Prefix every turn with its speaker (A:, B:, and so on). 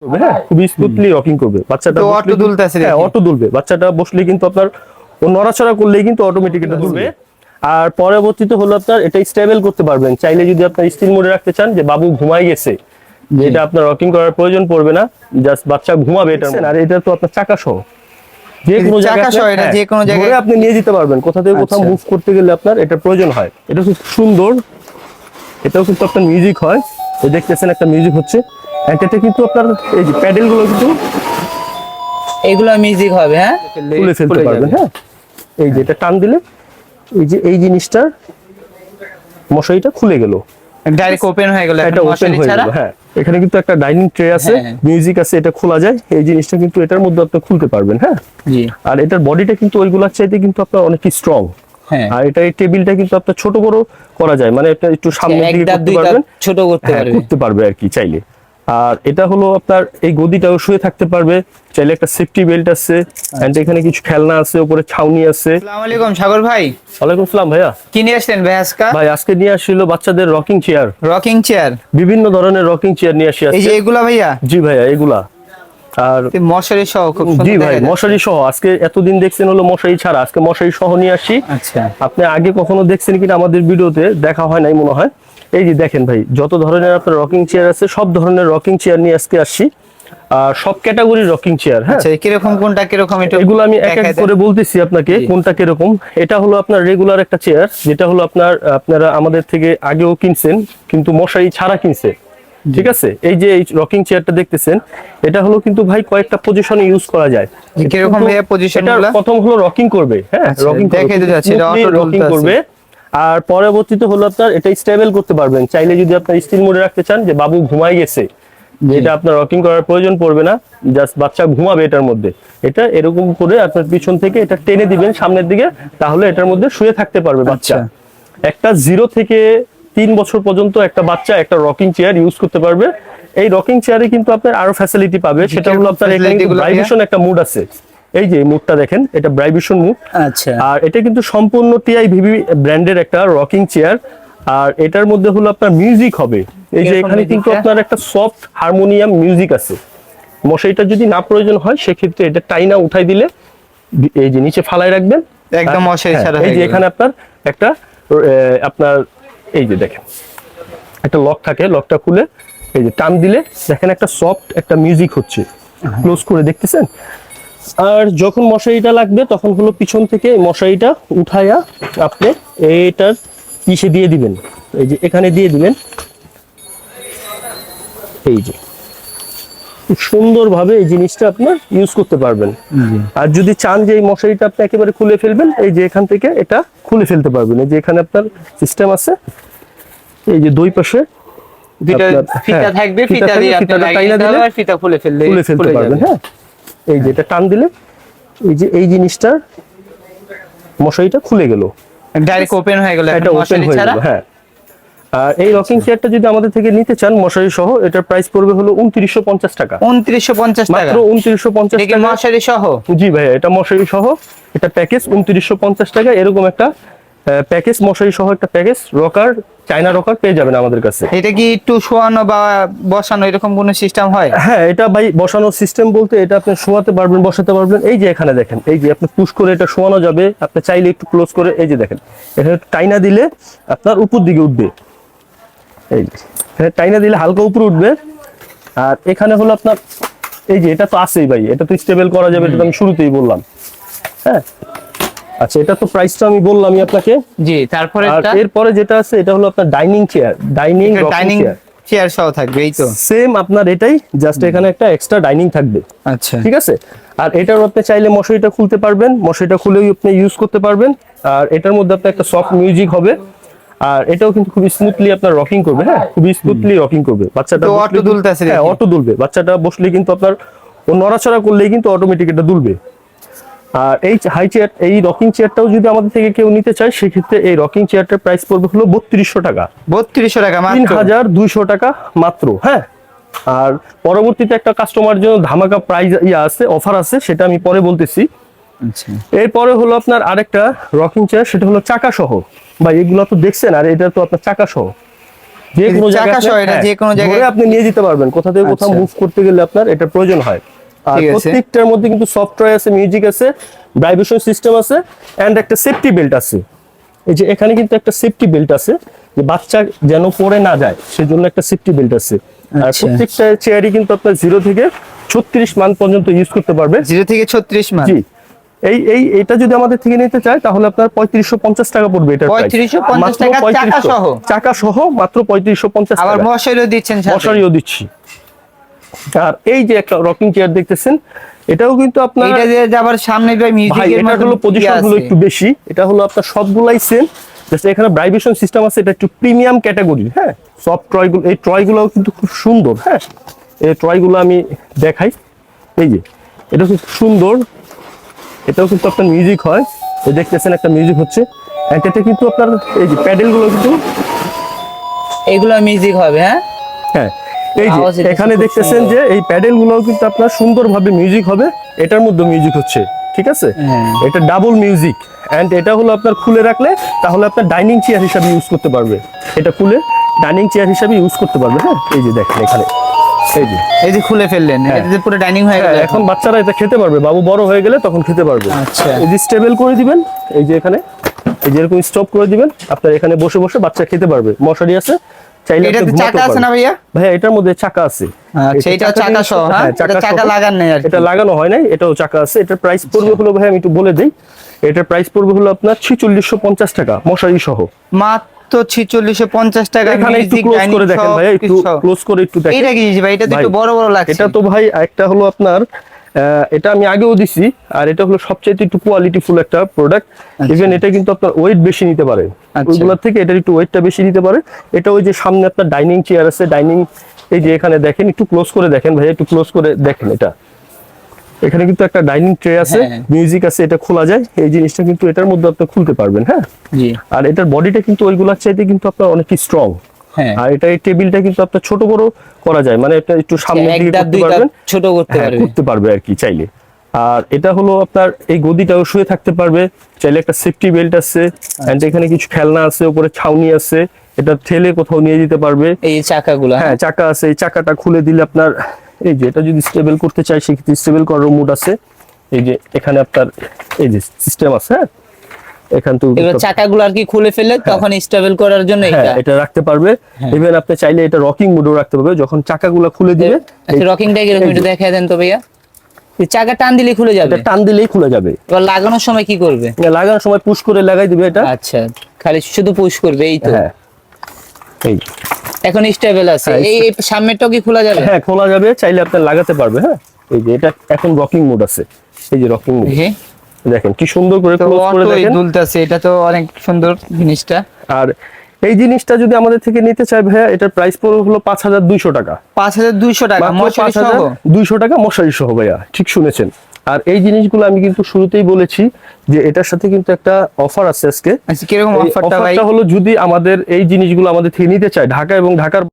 A: করবে হ্যাঁ খুবই স্মুথলি রকিং করবে। বাচ্চাটা কিন্তু-
B: দুলতেছে
A: হ্যাঁ অটো দুলবে। বাচ্চাটা বসলে কিন্তু আপনার ও নড়াচড়া করলেই কিন্তু অটোমেটিক এটা দুলবে। আর পরবর্তীতে হলো আপনার এটা স্টেবল করতে পারবেন। চাইলে যদি আপনার স্টিল মোডে রাখতে চান যে বাবু ঘুমাই গেছে। যে এটা আপনার রকিং করার প্রয়োজন পড়বে না। জাস্ট বাচ্চা ঘুমাবে এটা আর এটা তো আপনার চাকা সহ যে কোনো হ্যাঁ,
B: যে কোনো জায়গায়-
A: আপনি নিয়ে যেতে পারবেন। কোথা থেকে কোথাও
B: আচ্ছা।
A: মুভ করতে গেলে আপনার এটা প্রয়োজন হয়। এটা খুব সুন্দর। এটাও কিন্তু আপনার মিউজিক হয়। দেখতেছেন একটা মিউজিক হচ্ছে। And এটা কিন্তু আপনার এই যে প্যাডেলগুলো কিন্তু
B: এগুলো মিউজিক হবে হ্যাঁ?
A: খুলে ফেলতে পারবেন হ্যাঁ? এই যে এটা টান দিলে এই যে এই জিনিসটা মশারিটা খুলে গেল।
B: ডাইরেক্ট ওপেন হয়ে গেল
A: এটা ওপেন হয়ে গেল হ্যাঁ। এখানে কিন্তু একটা ডাইনিং ট্রে আছে
B: হ্যাঁ।
A: মিউজিক আছে এটা খোলা যায়। এই জিনিসটা কিন্তু এটার মধ্যে আপনি খুলতে পারবেন হ্যাঁ? আর এটার বডিটা কিন্তু ওইগুলোর চাইতে কিন্তু আপনার অনেক স্ট্রং
B: হ্যাঁ।
A: আর এটা এই টেবিলটা কিন্তু আপনার ছোট বড় করা যায়। মানে এটা একটু সামনের দিকে করতে পারবেন।
B: ছোট করতে
A: হ্যাঁ
B: পারবে।
A: করতে পারবে আর কি চাইলে। আর এটা হলো আপনার এই গদিটাও শুয়ে থাকতে পারবে। চাইলে একটা সেফটি বেল্ট আছে এন্ড এখানে কিছু খেলনা আছে উপরে ছাউনি আছে।
B: আসসালামু আলাইকুম সাগর ভাই।
A: ওয়ালাইকুম আসসালাম ভাইয়া।
B: কি নিয়ে আসলেন ভাই আজকা?
A: ভাই আজকে নিয়ে আসছিল বাচ্চাদের রকিং চেয়ার
B: রকিং চেয়ার
A: বিভিন্ন ধরনের রকিং চেয়ার নিয়ে আসি
B: এই যে এগুলা ভাইয়া?
A: জি ভাইয়া এগুলা। আর
B: মশারি সহ খুব
A: জি ভাই মশারি সহ। আজকে এতদিন দেখছেন হলো মশারি ছাড়া। আজকে মশারি সহ নিয়ে আসি।
B: আচ্ছা।
A: আপনি আগে কখনো দেখছেন কিনা আমাদের ভিডিওতে দেখা হয় নাই মনে হয়। এই যে দেখেন ভাই যত ধরনের আপনার রকিং চেয়ার আছে সব ধরনের রকিং চেয়ার নিয়ে আজকে আসছি। সব ক্যাটাগরি রকিং চেয়ার হ্যাঁ?
B: আচ্ছা কীরকম কোনটা কীরকম
A: এগুলো আমি এক এক করে বলতেছি আপনাকে। কোনটা কীরকম। এটা হলো আপনার রেগুলার একটা চেয়ার যেটা হলো আপনার আপনারা আমাদের থেকে আগেও কিনছেন কিন্তু মশারি ছাড়া কিনছে। ঠিক আছে? এই যে এই রকিং চেয়ারটা দেখতেছেন এটা হলো কিন্তু ভাই কয়েকটা পজিশনে ইউজ করা যায়।
B: কীরকম?
A: প্রথম হলো রকিং করবে হ্যাঁ রকিং
B: দেখে যাচ্ছে,
A: রকিং করবে। আর পরবর্তীতে হলো আপনার এটা স্টেবল করতে পারবেন। চাইলে যদি আপনার স্টিল মোডে রাখতে চান যে বাবু ঘুমাই গেছে যে এটা আপনার রকিং করার প্রয়োজন পড়বে না জাস্ট বাচ্চা ঘুমাবে এটার মধ্যে। এটা এরকম করে আপনার পিছন থেকে এটা টেনে দিবেন সামনের দিকে তাহলে এটার মধ্যে শুয়ে থাকতে পারবে বাচ্চা।
B: আচ্ছা।
A: একটা জিরো থেকে তিন বছর পর্যন্ত একটা বাচ্চা একটা রকিং চেয়ার ইউজ করতে পারবে। এই রকিং চেয়ারে কিন্তু আপনার আরও ফ্যাসিলিটি পাবে সেটা হলো আপনার ভাইব্রেশন একটা মুড আছে। এই যে মুডটা দেখেন এটা ভাইব্রেশন মুড
B: আচ্ছা।
A: আর এটা কিন্তু সম্পূর্ণ টিআই ভিভি ব্র্যান্ডের একটা রকিং চেয়ার আর এটার মধ্যে হলো আপনার মিউজিক হবে। এই যে এখানে কিন্তু আপনার একটা সফট হারমোনিয়াম মিউজিক আছে। মশারিটা যদি না প্রয়োজন হয় সেক্ষেত্রে এটা টাইনা উঠাই দিলে এই যে নিচে ফালাই রাখবেন।
B: একদম
A: আর-
B: মশারি
A: হ্যাঁ,
B: ছাড়া
A: এই যে এখানে আপনার একটা আপনার এই যে দেখেন একটা লক থাকে লকটা খুলে এই যে টান দিলে দেখেন একটা সফট একটা মিউজিক হচ্ছে। ক্লোজ করে দেখতেছেন? আর যখন মশারিটা লাগবে তখন হলো পিছন থেকে মশারিটা উঠাইয়া আপনি এইটার পিছে দিয়ে দিবেন। এই যে এখানে দিয়ে দিবেন। এই যে। সুন্দরভাবে এই জিনিসটা আপনার ইউজ করতে পারবেন। আর যদি চান যে এই মশারিটা আপনি একেবারে খুলে ফেলবেন এই যে এখান থেকে এটা খুলে ফেলতে পারবেন। এই যে এখানে আপনার সিস্টেম আছে। এই যে দুই পাশে
B: ফিতা ফিতা
A: হ্যাঁ,
B: থাকবে
A: ফিতা
B: দিয়ে আপনি ফিতা খুলে ফেললে
A: খুলে ফেলতে পারবেন। হ্যাঁ। এই যে এটা টান দিলে এই যে এই জিনিসটা মশারিটা খুলে গেল।
B: ডাইরেক্ট ওপেন হয়ে গেল
A: এটা ওপেন হয়ে গেল হ্যাঁ। আর এই রকিং চেয়ারটা যদি আমাদের থেকে নিতে চান মশারি সহ এটার প্রাইস পড়বে হলো উনত্রিশশো পঞ্চাশ টাকা।
B: উনত্রিশশো পঞ্চাশ টাকা।
A: মাত্র উনত্রিশশো পঞ্চাশ টাকা।
B: মশারি সহ?
A: জি ভাইয়া এটা মশারি সহ এটা প্যাকেজ উনত্রিশশো পঞ্চাশ টাকা এরকম একটা প্যাকেজ মশারি সহ একটা প্যাকেজ রকার চায়না রকার পেয়ে যাবেন আমাদের কাছে।
B: এটা কি একটু শোয়ানো বা বসানো এরকম কোনো সিস্টেম হয়?
A: হ্যাঁ এটা ভাই বসানোর সিস্টেম বলতে এটা আপনি শোয়াতে পারবেন বসাতে পারবেন। এই যে এখানে দেখেন এই যে আপনি পুশ করে এটা শোয়ানো যাবে আপনি চাইলে একটু ক্লোজ করে এই যে দেখেন এখানে টাইনা দিলে আপনার উপর দিকে উঠবে। এই যে এখানে টাইনা দিলে হালকা উপরে উঠবে। আর এখানে হলো আপনার এই যে এটা তো আছেই ভাই এটা তো স্টেবল করা যাবে এটা আমি শুরুতেই বললাম। হ্যাঁ আচ্ছা এটা তো প্রাইসটা আমি বললামই আপনাকে।
B: জি তারপরে
A: আর এরপরে যেটা আছে এটা হলো আপনার dining chair dining
B: dining
A: chair
B: সহ থাকবে এই তো?
A: সেম আপনার এটাই জাস্ট এখানে একটা এক্সট্রা ডাইনিং থাকবে।
B: আচ্ছা।
A: ঠিক আছে? আর এটার আপনি চাইলে মশারিটা খুলতে পারবেন মশারিটা খুলেও আপনি ইউজ করতে পারবেন। আর এটার মধ্যে আপনার একটা সফট মিউজিক হবে। আর এটাও কিন্তু খুব স্মুথলি আপনার রকিং করবে হ্যাঁ? খুবই স্মুথলি রকিং করবে। বাচ্চাটা
B: তো
A: বসলে
B: auto
A: কিন্তু-
B: দুলতেছে
A: হ্যাঁ অটো দুলবে। বাচ্চাটা বসলে কিন্তু আপনার ও নড়াচড়া করলেই কিন্তু অটোমেটিক এটা দুলবে। আর এই হাই চেয়ার এই রকিং চেয়ারটাও যদি আমাদের থেকে কেউ নিতে চায় সেক্ষেত্রে এই রকিং চেয়ারটার প্রাইস পড়বে হলো বত্রিশশো টাকা।
B: বত্রিশশো টাকা
A: তিন হাজার দুইশো টাকা মাত্র হ্যাঁ? আর পরবর্তীতে একটা কাস্টমার জন্য ধামাকা প্রাইস ইয়া আছে অফার আছে সেটা আমি পরে বলতেছি।
B: আচ্ছা।
A: এরপরে হলো আপনার আরেকটা রকিং চেয়ার সেটা হলো চাকা সহ বা এগুলো তো দেখছেন আর এটা তো আপনার চাকা সহ যে কোনো
B: চাকা
A: জায়গায়
B: সহ
A: আপনি-
B: এটা
A: হ্যাঁ,
B: যে কোনো জায়গায়-
A: আপনি নিয়ে যেতে পারবেন। কোথা থেকে কোথাও
B: আচ্ছা।
A: মুভ করতে গেলে আপনার এটা প্রয়োজন হয়। আর প্রত্যেকটার মধ্যে কিন্তু সফটওয়্যার আছে মিউজিক আছে ভাইব্রেশন সিস্টেম আছে এন্ড একটা সেফটি বেল্ট আছে। এই যে এখানে কিন্তু একটা সেফটি বেল্ট আছে যে বাচ্চা যেন পড়ে না যায় সেজন্য একটা সেফটি বেল্ট আছে। আর
B: আচ্ছা।
A: প্রত্যেকটা চেয়ারই কিন্তু আপনার জিরো থেকে ছত্রিশ মান পর্যন্ত ইউজ করতে পারবে।
B: জিরো থেকে ছত্রিশ মান
A: জি। এই এই এটা যদি আমাদের থেকে নিতে চায় তাহলে আপনার পঁয়ত্রিশশো পঞ্চাশ টাকা পড়বে এটা
B: 3550 টাকা চাকা সহ?
A: চাকা সহ মাত্র পঁয়ত্রিশশো পঞ্চাশ
B: আবার মশারিও দিচ্ছেন
A: মশারিও দিচ্ছি। আর এই যে একটা রকিং চেয়ার দেখতেছেন এটাও কিন্তু আপনার
B: এটা যে আবার সামনে ভাই মিউজিকের
A: এটা
B: মতো
A: হলো পজিশন হলো একটু বেশি। এটা হলো আপনার সবগুলাই সেম জাস্ট এখানে ভাইব্রেশন সিস্টেম আছে এটা একটু প্রিমিয়াম ক্যাটাগরি হ্যাঁ? সব ট্রয়গুলো এই ট্রয়গুলোও কিন্তু খুব সুন্দর হ্যাঁ? এই ট্রয়গুলো আমি দেখাই। এই যে এটা খুব সুন্দর। এটাও কিন্তু আপনার মিউজিক হয়। এই দেখতেছেন একটা মিউজিক হচ্ছে। And এটা কিন্তু আপনার এই যে প্যাডেলগুলো কিন্তু
B: এগুলো মিউজিক হবে হ্যাঁ?
A: হ্যাঁ। এই যে এখানে দেখতেছেন যে এই প্যাডেল গুলোও কিন্তু আপনার সুন্দরভাবে মিউজিক হবে এটার মধ্যে মিউজিক হচ্ছে ঠিক আছে?
B: হ্যাঁ।
A: এটা ডাবল মিউজিক এন্ড এটা হলো আপনার খুলে রাখলে তাহলে আপনার ডাইনিং চেয়ার হিসাবে ইউজ করতে পারবে। এটা খুলে ডাইনিং চেয়ার হিসাবে ইউজ করতে পারবে হ্যাঁ? এই যে দেখেন এখানে এই যে।
B: এই যে খুলে ফেললেন
A: হ্যাঁ।
B: পুরো ডাইনিং হয়ে
A: হ্যাঁ,
B: গেল
A: এখন বাচ্চারা এটা খেতে পারবে বাবু বড় হয়ে গেলে তখন খেতে পারবে।
B: আচ্ছা।
A: এই যে স্টেবল করে দিবেন এই যে এখানে এই যে এরকম স্টপ করে দিবেন আপনার এখানে বসে বসে বাচ্চা খেতে পারবে। মশারি আছে
B: এটাতে চাকা আছে না ভাইয়া?
A: ভাইয়া এটার মধ্যে চাকা আছে।
B: আচ্ছা,
A: এটা
B: চাকা সহ, হ্যাঁ? চাকা লাগান নাই আর
A: এটা লাগানো হয় নাই এটাও চাকা আছে। এটার প্রাইস পড়বে হলো ভাই আমি একটু বলে দেই। এটার প্রাইস পড়বে হলো আপনার ছিচল্লিশশো পঞ্চাশ টাকা মশারি সহ
B: মাত্র ছিচল্লিশশো পঞ্চাশ টাকা
A: এখানে একটু ক্লোজ করে দেখেন ভাই একটু ক্লোজ করে একটু দেখেন।
B: এইটা কি ভাই? এটা তো একটু বড় বড় লাগছে।
A: এটা তো ভাই একটা হলো আপনার এটা আমি আগেও দিছি আর এটা হলো সবচেয়ে একটু কোয়ালিটি ফুল একটা প্রোডাক্ট ইভেন এটা কিন্তু আপনার ওয়েট বেশি নিতে পারে।
B: আচ্ছা।
A: ওইগুলোর থেকে এটার একটু ওয়েটটা বেশি নিতে পারে। এটা ওই যে সামনে আপনার ডাইনিং চেয়ার আছে ডাইনিং এই যে এখানে দেখেন একটু ক্লোজ করে দেখেন ভাই একটু ক্লোজ করে দেখেন এটা। এখানে কিন্তু একটা ডাইনিং ট্রে আছে
B: হ্যাঁ।
A: মিউজিক আছে এটা খোলা যায়। এই জিনিসটা কিন্তু এটার মধ্যে আপনি খুলতে পারবেন হ্যাঁ?
B: জি।
A: আর এটার বডিটা কিন্তু ওইগুলোর চাইতে কিন্তু আপনার অনেক স্ট্রং
B: হ্যাঁ।
A: আর এটা এই টেবিলটা কিন্তু আপনার ছোট বড় করা যায়। মানে এটা একটু সামনে দিকে করতে পারবেন।
B: ছোট
A: হ্যাঁ, করতে পারবে আর কি চাইলে। আর এটা হলো আপনার এই গদিটাও শুয়ে থাকতে পারবে। চাইলে একটা সেফটি বেল্ট আছে এন্ড এখানে কিছু খেলনা আছে উপরে ছাউনি আছে। এটা ঠেলে কোথাও নিয়ে যেতে পারবে।
B: এই চাকাগুলো
A: হ্যাঁ। চাকা আছে। এই চাকাটা খুলে দিলে আপনার এই যে এটা যদি স্টেবল করতে চাই সেক্ষেত্রে স্টেবল করার মুড আছে। এই যে এখানে আপনার এই যে সিস্টেম আছে হ্যাঁ? এখান থেকে
B: এবার চাকাগুলো আর কি খুলে ফেললে তখন স্টেবল করার জন্য
A: হ্যাঁ
B: এটা
A: এটা রাখতে পারবে। ইভেন আপনি চাইলে এটা রকিং মুডও রাখতে পারবে। যখন চাকাগুলো খুলে দিবে
B: আচ্ছা রকিংটা একটু দেন তো ভাইয়া। চাকা টান দিলে খুলে যাবে?
A: টান দিলেই খুলে যাবে।
B: এবার লাগানোর সময় কি করবে?
A: লাগানোর সময় পুশ করে লাগাই দিবে এটা।
B: আচ্ছা খালি শুধু পুশ করবে এই তো।
A: হ্যাঁ এই।
B: এখন স্টেবল আছে।
A: হ্যাঁ,
B: এই সামনেরটাও কি খোলা যাবে?
A: হ্যাঁ খোলা যাবে চাইলে আপনি লাগাতে পারবে হ্যাঁ। এই যে এটা এখন রকিং মোড আছে। এই যে রকিং মোড দেখেন কি সুন্দর করে ক্লোজ করে দেখেন।
B: দুলতেছে এটা তো অনেক সুন্দর জিনিসটা।
A: আর এই জিনিসটা যদি আমাদের থেকে নিতে চাই ভাইয়া এটার প্রাইস পড়বে হলো পাঁচ হাজার দুইশো টাকা।
B: পাঁচ হাজার দুইশো টাকা মশারি
A: পাঁচ
B: সহ
A: হাজার দুইশো টাকা মশারি সহ ভাইয়া ঠিক শুনেছেন। আর এই জিনিসগুলো আমি কিন্তু শুরুতেই বলেছি যে এটার সাথে কিন্তু একটা অফার আছে আজকে।
B: আচ্ছা কীরকম
A: এই
B: অফারটা ভাই?
A: অফারটা হলো যদি আমাদের এই জিনিসগুলো আমাদের থেকে নিতে চায় ঢাকা এবং ঢাকার